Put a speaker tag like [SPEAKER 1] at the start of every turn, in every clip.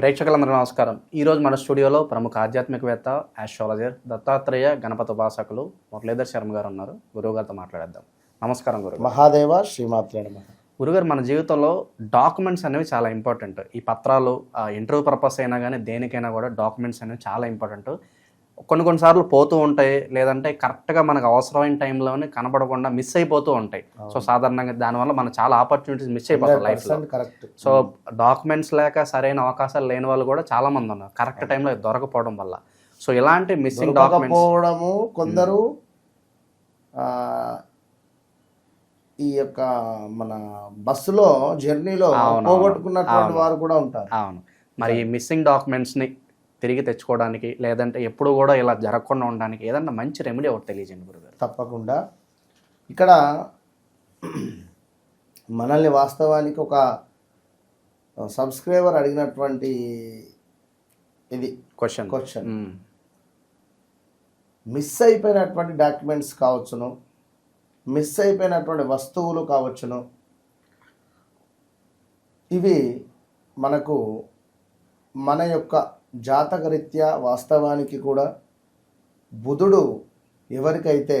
[SPEAKER 1] ప్రేక్షకులందరూ నమస్కారం. ఈరోజు మన స్టూడియోలో ప్రముఖ ఆధ్యాత్మికవేత్త ఆస్ట్రాలజర్ దత్తాత్రేయ గణపతి ఉపాసకులు మురళీధర్ శర్మ గారు ఉన్నారు. గురువు గారితో మాట్లాడేద్దాం. నమస్కారం గురువు
[SPEAKER 2] మహాదేవ శ్రీమాత్రే
[SPEAKER 1] గురుగారు మన జీవితంలో డాక్యుమెంట్స్ అనేవి చాలా ఇంపార్టెంట్. ఈ పత్రాలు ఇంటర్వ్యూ పర్పస్ అయినా కానీ దేనికైనా కూడా డాక్యుమెంట్స్ అనేవి చాలా ఇంపార్టెంట్. కొన్ని కొన్నిసార్లు పోతూ ఉంటాయి. లేదంటే కరెక్ట్గా మనకు అవసరమైన టైంలోనే కనబడకుండా మిస్ అయిపోతూ ఉంటాయి. సో సాధారణంగా దానివల్ల మనం చాలా ఆపర్చునిటీస్ మిస్ అయిపోతాం లైఫ్లో. సో డాక్యుమెంట్స్ లేక సరైన అవకాశాలు లేని వాళ్ళు కూడా చాలా మంది ఉన్నారు. కరెక్ట్ టైంలో దొరకపోవడం వల్ల. సో ఇలాంటి మిస్సింగ్ డాక్యుమెంట్స్
[SPEAKER 2] కొందరు ఈ యొక్క మన బస్సులో జర్నీలో పోగొట్టుకున్నటువంటి. వారు కూడా ఉంటారు.
[SPEAKER 1] అవును. మరి మిస్సింగ్ డాక్యుమెంట్స్ని తిరిగి తెచ్చుకోవడానికి లేదంటే ఎప్పుడు కూడా ఇలా జరగకుండా ఉండడానికి ఏదన్నా మంచి రెమెడీ ఒకటి తెలియజేయండి గురుగారు.
[SPEAKER 2] తప్పకుండా. ఇక్కడ మనల్ని వాస్తవానికి ఒక సబ్స్క్రైబర్ అడిగినటువంటి ఇది
[SPEAKER 1] క్వశ్చన్
[SPEAKER 2] క్వశ్చన్ మిస్ అయిపోయినటువంటి డాక్యుమెంట్స్ కావచ్చును. మిస్ అయిపోయినటువంటి వస్తువులు కావచ్చును. ఇవి మనకు మన యొక్క జాతకరీత్యా వాస్తవానికి కూడా బుధుడు ఎవరికైతే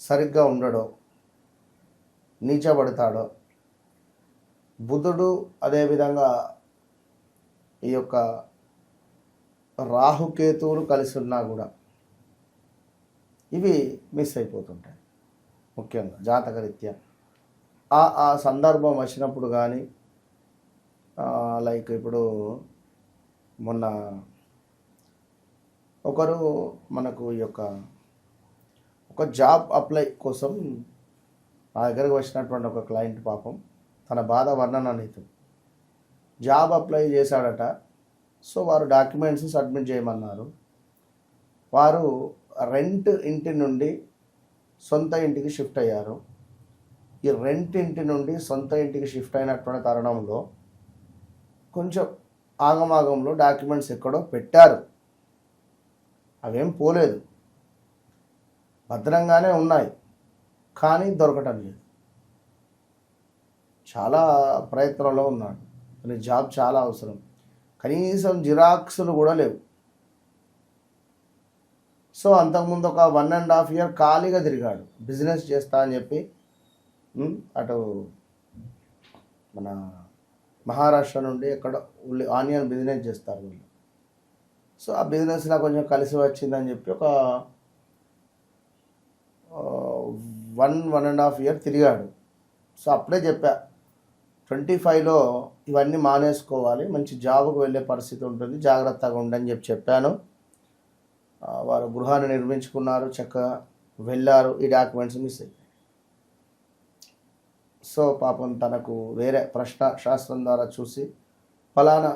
[SPEAKER 2] సరిగ్గా ఉండడో నీచబడతాడో బుధుడు అదేవిధంగా ఈ యొక్క రాహుకేతువులు కలిసి ఉన్నా కూడా ఇవి మిస్ అయిపోతుంటాయి. ముఖ్యంగా జాతకరీత్యా. ఆ ఆ సందర్భం వచ్చినప్పుడు కానీ లైక్ ఇప్పుడు మొన్న ఒకరు మనకు ఈ యొక్క ఒక జాబ్ అప్లై కోసం నా దగ్గరకు వచ్చినటువంటి ఒక క్లయింట్ పాపం తన బాధ వర్ణన నీతి జాబ్ అప్లై చేశాడట. సో వారు డాక్యుమెంట్స్ సబ్మిట్ చేయమన్నారు. వారు రెంట్ ఇంటి నుండి సొంత ఇంటికి షిఫ్ట్ అయ్యారు. ఈ రెంట్ ఇంటి నుండి సొంత ఇంటికి షిఫ్ట్ అయినటువంటి తరుణంలో కొంచెం ఆగమాగంలో డాక్యుమెంట్స్ ఎక్కడో పెట్టారు. అవేం పోలేదు. భద్రంగానే ఉన్నాయి. కానీ దొరకటం లేదు. చాలా ప్రయత్నంలో ఉన్నాడు. అతని జాబ్ చాలా అవసరం. కనీసం జిరాక్స్లు కూడా లేవు. సో అంతకుముందు ఒక వన్ అండ్ హాఫ్ ఇయర్ ఖాళీగా తిరిగాడు. బిజినెస్ చేస్తా అని చెప్పి అటు మన మహారాష్ట్ర నుండి ఎక్కడ ఉల్లి ఆనియన్ బిజినెస్ చేస్తారు వీళ్ళు. సో ఆ బిజినెస్లో కొంచెం కలిసి వచ్చిందని చెప్పి ఒక one one and half year తిరిగాడు. సో అప్పుడే చెప్పా ట్వంటీ ఫైవ్లో ఇవన్నీ మానేసుకోవాలి మంచి జాబ్కు వెళ్ళే పరిస్థితి ఉంటుంది జాగ్రత్తగా ఉండని చెప్పి చెప్పాను. వారు గృహాన్ని నిర్మించుకున్నారు చక్కగా వెళ్ళారు ఈ డాక్యుమెంట్స్ మిస్ అయ్యాయి. సో పాపం తనకు వేరే ప్రశ్న శాస్త్రం ద్వారా చూసి ఫలానా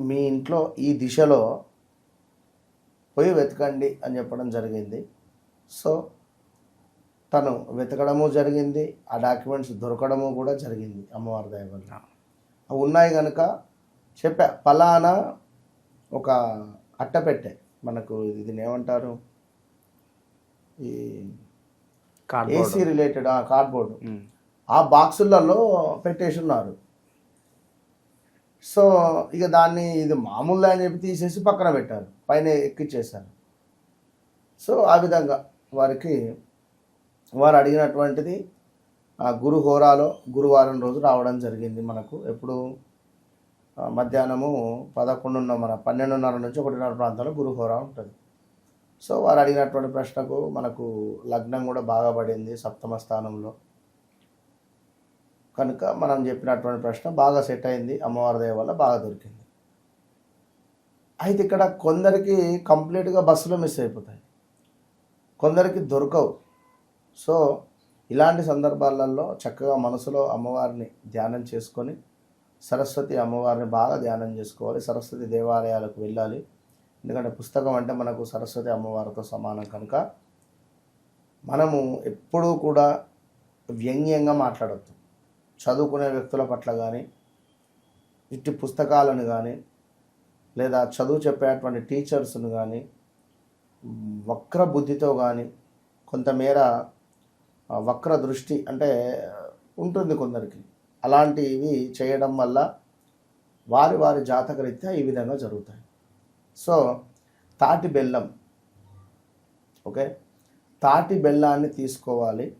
[SPEAKER 2] మీ ఇంట్లో ఈ దిశలో పోయి వెతకండి అని చెప్పడం జరిగింది. సో తను వెతకడము జరిగింది ఆ డాక్యుమెంట్స్ దొరకడము కూడా జరిగింది అమ్మవారి దయ వల్ల అవి ఉన్నాయి కనుక చెప్పా ఫలానా ఒక అట్టపెట్టె మనకు ఇది ఏమంటారు? ఏసీ రిలేటెడ్ ఆ కార్డ్బోర్డ్ ఆ బాక్సులలో పెట్టేసి ఉన్నారు సో ఇక దాన్ని ఇది మామూలు అని చెప్పి తీసేసి పక్కన పెట్టారు. పైన ఎక్కిచ్చేశారు. సో ఆ విధంగా వారికి వారు అడిగినటువంటిది ఆ గురు హోరాలో గురువారం రోజు రావడం జరిగింది మనకు. ఎప్పుడు మధ్యాహ్నము పదకొండున్నర మన పన్నెండున్నర నుంచి ఒకటిన్నర ప్రాంతంలో గురు హోరా ఉంటుంది. సో వారు అడిగినటువంటి ప్రశ్నకు మనకు లగ్నం కూడా బాగా పడింది సప్తమ స్థానంలో. కనుక మనం చెప్పినటువంటి ప్రశ్న బాగా సెట్ అయింది అమ్మవారి దయ వల్ల బాగా దొరికింది. అయితే ఇక్కడ కొందరికి కంప్లీట్గా బస్సులో మిస్ అయిపోతాయి. కొందరికి దొరకవు. సో ఇలాంటి సందర్భాలలో చక్కగా మనసులో అమ్మవారిని ధ్యానం చేసుకొని సరస్వతి అమ్మవారిని బాగా ధ్యానం చేసుకోవాలి సరస్వతి దేవాలయాలకు వెళ్ళాలి. ఎందుకంటే పుస్తకం అంటే మనకు సరస్వతి అమ్మవారితో సమానం కనుక మనము ఎప్పుడూ కూడా వ్యంగ్యంగా మాట్లాడద్దు. చదువుకునే వ్యక్తుల పట్ల కానీ ఇట్టి పుస్తకాలను కానీ లేదా చదువు చెప్పేటువంటి టీచర్స్ను కానీ వక్ర బుద్ధితో కానీ కొంతమేర వక్ర దృష్టి అంటే ఉంటుంది కొందరికి. అలాంటివి చేయడం వల్ల వారి వారి జాతక రీత్యా ఈ విధంగా జరుగుతాయి. సో తాటి బెల్లం. ఓకే? తాటి బెల్లాన్ని తీసుకోవాలి.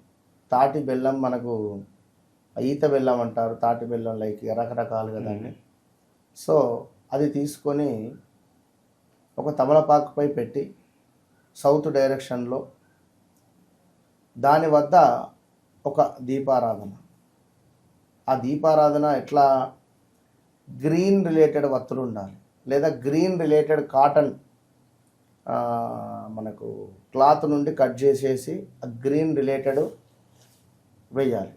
[SPEAKER 2] తాటి బెల్లం మనకు ఈత బెల్లం అంటారు. తాటి బెల్లం లైక్ రకరకాలుగా దాన్ని. సో అది తీసుకొని ఒక తమలపాకుపై పెట్టి సౌత్ డైరెక్షన్లో దాని వద్ద ఒక దీపారాధన. ఆ దీపారాధన ఎట్లా? గ్రీన్ రిలేటెడ్ వత్తులు ఉండాలి. లేదా గ్రీన్ రిలేటెడ్ కాటన్ మనకు క్లాత్ నుండి కట్ చేసేసి ఆ గ్రీన్ రిలేటెడ్ వేయాలి.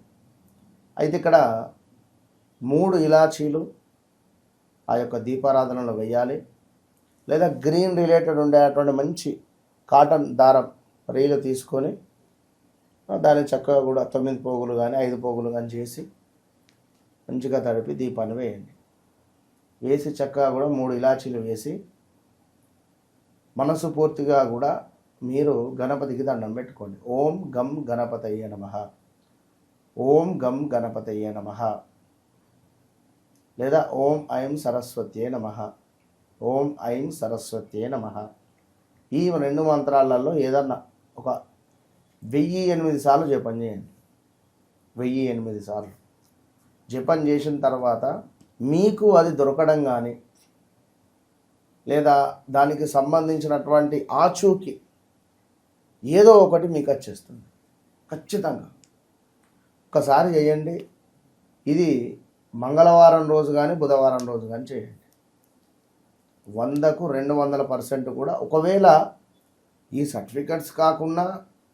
[SPEAKER 2] అయితే ఇక్కడ మూడు ఇలాచీలు ఆ యొక్క దీపారాధనలో వేయాలి. లేదా గ్రీన్ రిలేటెడ్ ఉండేటువంటి మంచి కాటన్ దారం రీలు తీసుకొని దాన్ని చక్కగా కూడా తొమ్మిది పోగులు కానీ ఐదు పోగులు కానీ చేసి మంచిగా తడిపి దీపాన్ని వేయండి. వేసి చక్కగా కూడా మూడు ఇలాచీలు వేసి మనసు పూర్తిగా కూడా మీరు గణపతికి దండం పెట్టుకోండి. ఓం గం గణపతయ్య నమ. ఓం గం గణపతయ్య నమ. లేదా ఓం ఐం సరస్వత్యే నమ. ఓం ఐం సరస్వత్యే నమ. ఈ రెండు మంత్రాలలో ఏదన్నా ఒక వెయ్యి ఎనిమిది సార్లు జపం చేయండి. వెయ్యి ఎనిమిది సార్లు. జపం చేసిన తర్వాత మీకు అది దొరకడం కానీ లేదా దానికి సంబంధించినటువంటి ఆచూకి ఏదో ఒకటి మీకు వచ్చేస్తుంది ఖచ్చితంగా. ఒకసారి చేయండి. ఇది మంగళవారం రోజు కానీ బుధవారం రోజు కానీ చేయండి. వందకు రెండు వందల పర్సెంట్ కూడా ఒకవేళ ఈ సర్టిఫికెట్స్ కాకుండా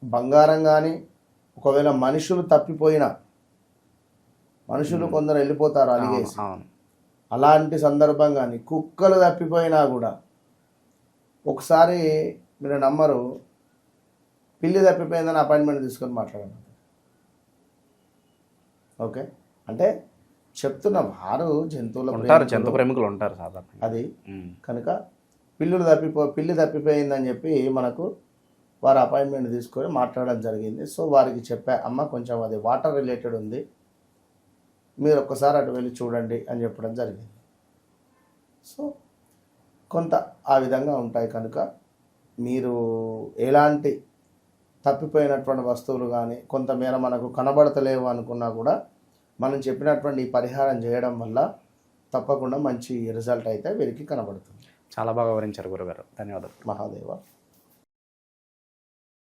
[SPEAKER 2] బంగారం కానీ ఒకవేళ మనుషులు తప్పిపోయినా మనుషులు కొందరు వెళ్ళిపోతారు అలిగేసి. అలాంటి సందర్భం కానీ కుక్కలు తప్పిపోయినా కూడా ఒకసారి మీరు నమ్మరు పిల్లి తప్పిపోయిందని అపాయింట్మెంట్ తీసుకొని మాట్లాడండి. ఓకే? అంటే చెప్తున్న వారు జంతువుల
[SPEAKER 1] ఉంటారు
[SPEAKER 2] ప్రేమికులు.
[SPEAKER 1] జంతు ప్రేమికులు ఉంటారు సాధారణంగా.
[SPEAKER 2] అది. కనుక పిల్లులు తప్పిపో పిల్లి తప్పిపోయిందని చెప్పి మనకు వారు అపాయింట్మెంట్ తీసుకొని మాట్లాడడం జరిగింది. సో వారికి చెప్పా అమ్మ కొంచెం అది వాటర్ రిలేటెడ్ ఉంది. మీరు ఒక్కసారి అటు వెళ్ళి చూడండి అని చెప్పడం జరిగింది. సో కొంత ఆ విధంగా ఉంటాయి కనుక మీరు ఎలాంటి తప్పిపోయినటువంటి వస్తువులు కానీ కొంతమేర మనకు కనబడతలేవు అనుకున్నా కూడా మనం చెప్పినటువంటి ఈ పరిహారం చేయడం వల్ల తప్పకుండా మంచి రిజల్ట్ అయితే వీరికి కనబడుతుంది.
[SPEAKER 1] చాలా బాగా వివరించారు గురుగారు. ధన్యవాదాలు.
[SPEAKER 2] మహాదేవ.